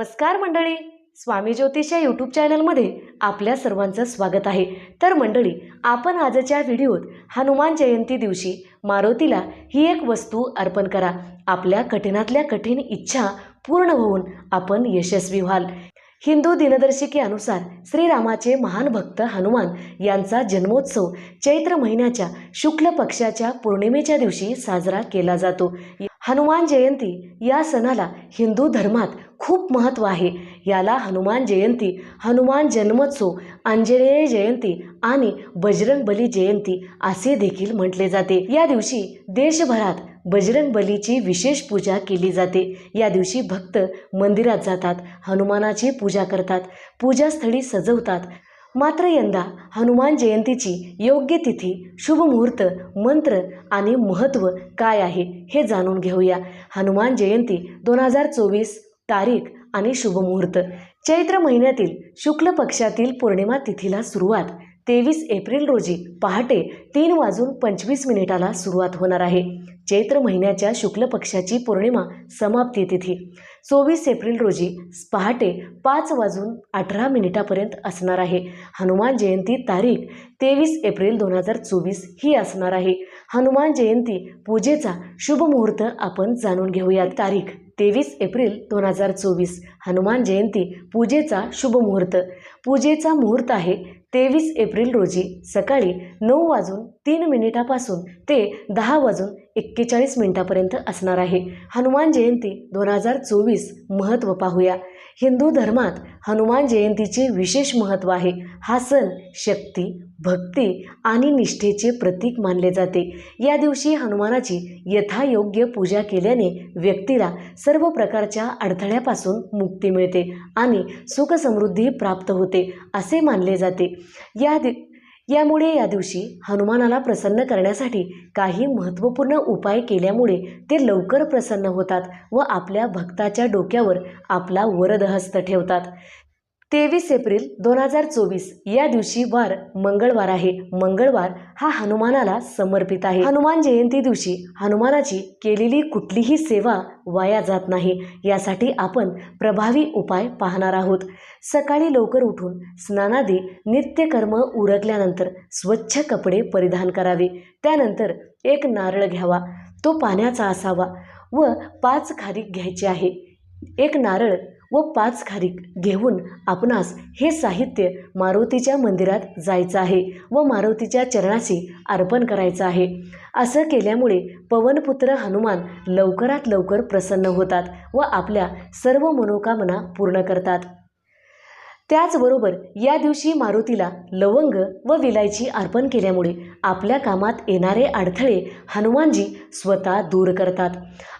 नमस्कार मंडळी. स्वामी ज्योतिष या यूट्यूब चॅनलमध्ये आपल्या सर्वांचं स्वागत आहे. तर मंडळी आपण आजच्या व्हिडिओत हनुमान जयंती दिवशी मारुतीला ही एक वस्तू अर्पण करा. आपल्या कठीणातल्या कठीण इच्छा पूर्ण होऊन आपण यशस्वी व्हाल. हिंदू दिनदर्शिकेनुसार श्रीरामाचे महान भक्त हनुमान यांचा जन्मोत्सव चैत्र महिन्याच्या शुक्ल पक्षाच्या पौर्णिमेच्या दिवशी साजरा केला जातो. हनुमान जयंती या सणाला हिंदू धर्मात खूप महत्त्व आहे. याला हनुमान जयंती हनुमान जन्मोत्सव अंजनेय जयंती आणि बजरंग बली जयंती असे देखील म्हटले जाते. या दिवशी देशभरात बजरंग बलीची विशेष पूजा केली जाते. या दिवशी भक्त मंदिरात जातात हनुमानाची पूजा करतात पूजास्थळी सजवतात मात्र यंदा हनुमान जयंतीची योग्य तिथी शुभमुहूर्त मंत्र आणि महत्त्व काय आहे हे जाणून घेऊया. हनुमान जयंती दोन हजार चोवीस तारीख आणि शुभमुहूर्त चैत्र महिन्यातील शुक्ल पक्षातील पौर्णिमा तिथीला सुरुवात. तेवीस एप्रिल रोजी पहाटे तीन वाजून पंचवीस मिनिटाला सुरुवात होणार आहे. चैत्र महिन्याच्या शुक्ल पक्षाची पौर्णिमा समाप्ती तिथी. चोवीस एप्रिल रोजी पहाटे पाच वाजून अठरा मिनिटापर्यंत असणार आहे. हनुमान जयंती तारीख तेवीस एप्रिल दोन हजार चोवीस ही असणार आहे. हनुमान जयंती पूजेचा शुभ मुहूर्त आपण जाणून घेऊया तारीख. तेवीस एप्रिल दोन हजार चोवीस. हनुमान जयंती पूजेचा शुभ मुहूर्त. पूजेचा मुहूर्त आहे तेवीस एप्रिल रोजी. सकाळी नऊ वाजून तीन मिनिटापासून ते दहा वाजून एक्केचाळीस मिनिटापर्यंत असणार आहे. हनुमान जयंती दोन हजार चोवीस महत्त्व पाहूया. हिंदू धर्मात हनुमान जयंतीचे विशेष महत्त्व आहे. हा सण शक्ती भक्ती आणि निष्ठेचे प्रतीक मानले जाते. या दिवशी हनुमानाची यथायोग्य पूजा केल्याने व्यक्तीला सर्व प्रकारच्या अडथळ्यापासून मुक्ती मिळते आणि सुखसमृद्धी प्राप्त होते असे मानले जाते. या दि यामुळे या दिवशी हनुमानाला प्रसन्न करण्यासाठी काही महत्त्वपूर्ण उपाय केल्यामुळे ते लवकर प्रसन्न होतात व आपल्या भक्ताच्या डोक्यावर आपला वरदहस्त ठेवतात. तेवीस एप्रिल दोन हजार चोवीस या दिवशी वार मंगळवार आहे. मंगळवार हा हनुमानाला समर्पित आहे. हनुमान जयंती दिवशी हनुमानाची केलेली कुठलीही सेवा वाया जात नाही. यासाठी आपण प्रभावी उपाय पाहणार आहोत. सकाळी लवकर उठून स्नानादी नित्यकर्म उरकल्यानंतर स्वच्छ कपडे परिधान करावे. त्यानंतर एक नारळ घ्यावा. तो पाण्याचा असावा व पाच खारीक घ्यायची आहे. एक नारळ व पाच खारीक घेऊन आपणास हे साहित्य मारुतीच्या मंदिरात जायचं आहे व मारुतीच्या चरणाशी अर्पण करायचं आहे. असं केल्यामुळे पवनपुत्र हनुमान लवकरात लवकर प्रसन्न होतात व आपल्या सर्व मनोकामना पूर्ण करतात. त्याचबरोबर या दिवशी मारुतीला लवंग व विलायची अर्पण केल्यामुळे आपल्या कामात येणारे अडथळे हनुमानजी स्वतः दूर करतात.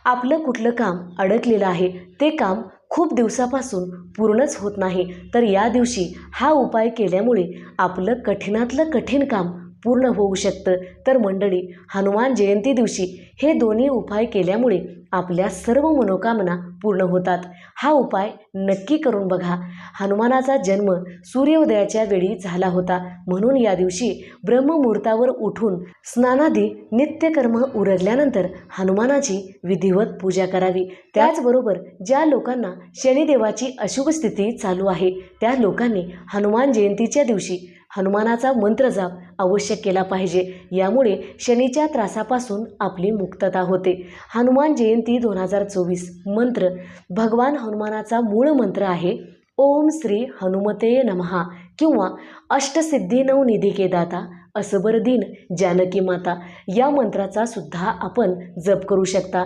आपलं कुठलं काम अडकलेलं आहे ते काम खूप दिवसापासून पूर्णच होत नाही. तर या दिवशी हा उपाय केल्यामुळे आपलं कठीणातलं कठीण काम पूर्ण होऊ शकतं. तर मंडळी हनुमान जयंती दिवशी हे दोन्ही उपाय केल्यामुळे आपल्या सर्व मनोकामना पूर्ण होतात. हा उपाय नक्की करून बघा. हनुमानाचा जन्म सूर्योदयाच्या वेळी झाला होता. म्हणून या दिवशी ब्रह्ममुहूर्तावर उठून स्नानादी नित्यकर्म उरडल्यानंतर हनुमानाची विधिवत पूजा करावी. त्याचबरोबर ज्या लोकांना शनिदेवाची अशुभ स्थिती चालू आहे त्या लोकांनी हनुमान जयंतीच्या दिवशी हनुमानाचा मंत्र जाप अवश्य केला पाहिजे. यामुळे शनीच्या त्रासापासून आपली मुक्तता होते. हनुमान जयंती दोन हजार चोवीस मंत्र भगवान हनुमानाचा मूळ मंत्र आहे ओम श्री हनुमते नमहा किंवा अष्टसिद्धी नवनिधी दाता असबर दिन जानकी माता. या मंत्राचा सुद्धा आपण जप करू शकता.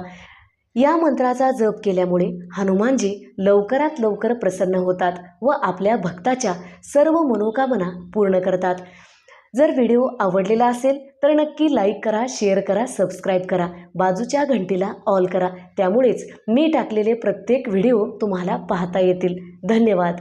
या मंत्राचा जप केल्यामुळे हनुमानजी लवकरात लवकर प्रसन्न होतात व आपल्या भक्ताच्या सर्व मनोकामना पूर्ण करतात. जर व्हिडिओ आवडलेला असेल तर नक्की लाईक करा शेअर करा सबस्क्राईब करा बाजूच्या घंटीला ऑल करा. त्यामुळेच मी टाकलेले प्रत्येक व्हिडिओ तुम्हाला पाहता येतील. धन्यवाद.